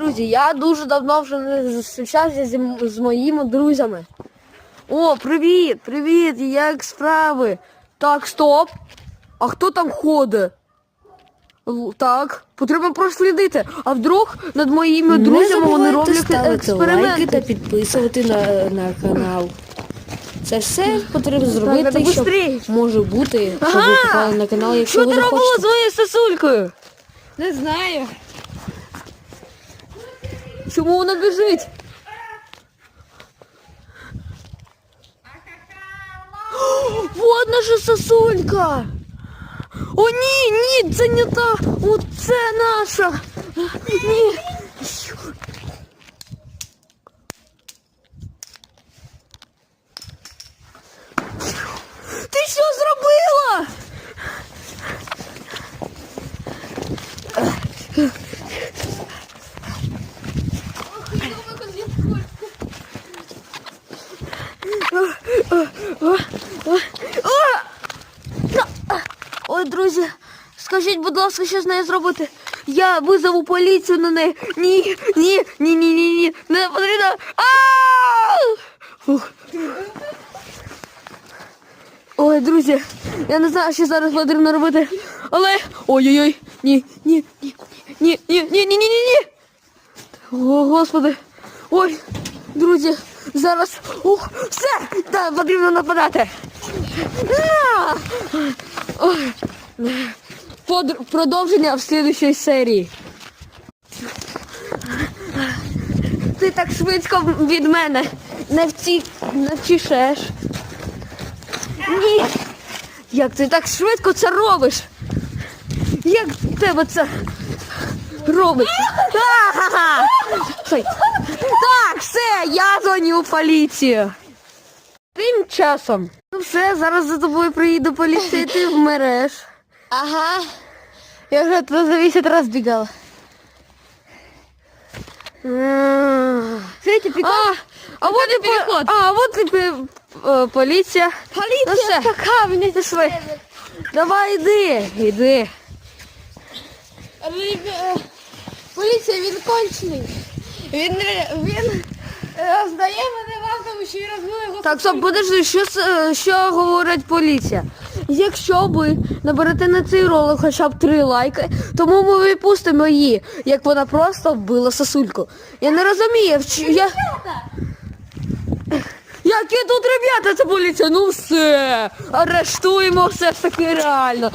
Друзі, я дуже давно вже не зустрічався м- з моїми друзями. О, привіт, привіт, як справи? Так, стоп. А хто там ходить? Так, потрібно прослідити. А вдруг над моїми друзями вони роблять експерименти. лайки та підписувати на, на канал. Це все потрібно зробити, треба щоб быстрей. може бути, щоб ви Ага! попали на канал, якщо Що ви ти робила захочете. з моєю сосулькою? Не знаю. Чому вона біжить? Вот наша сосулька. О, ні, ні, це не та. Оце наша. Ні. Ой, друзі, скажіть, будь ласка, що з нею зробити? Я визову поліцію на неї. Ні, ні, ні, ні, ні, ні. Не потрібно. Фух. Ой, друзі, я не знаю, що зараз потрібно робити. Але. Ой-ой-ой. Ні, ні, ні, ні, ні, ні, ні, ні, ні. О, господи. Ой, друзі, зараз. Ух, все! Так, потрібно нападати. На! Под- Продовження в слідущій серії. Ти так швидко від мене не вті... не втішеш. Ні. Як ти так швидко це робиш? Як в тебе це робиться? Я дзвоню в поліцію. Тим часом. Ну все, зараз за тобою приїде поліція, ти вмереш. Ага. Я вже туди за 10 раз бігала. Смотрите, а, а вот и переход. А, вот и э, полиция. Поліція Ну, все. така, мені Пішли. Давай, іди, іди. Поліція, він кончений. Він, він е, здає мене вам, тому що він розбив його. Так, стоп, подожди, що, с- е, що говорить поліція? Якщо ви наберете на цей ролик хоча б три лайки, тому ми відпустимо її, як вона просто вбила сосульку. Я не розумію, в чи- я... Які тут ребята, це поліція? Ну все, арештуємо все ж таки реально.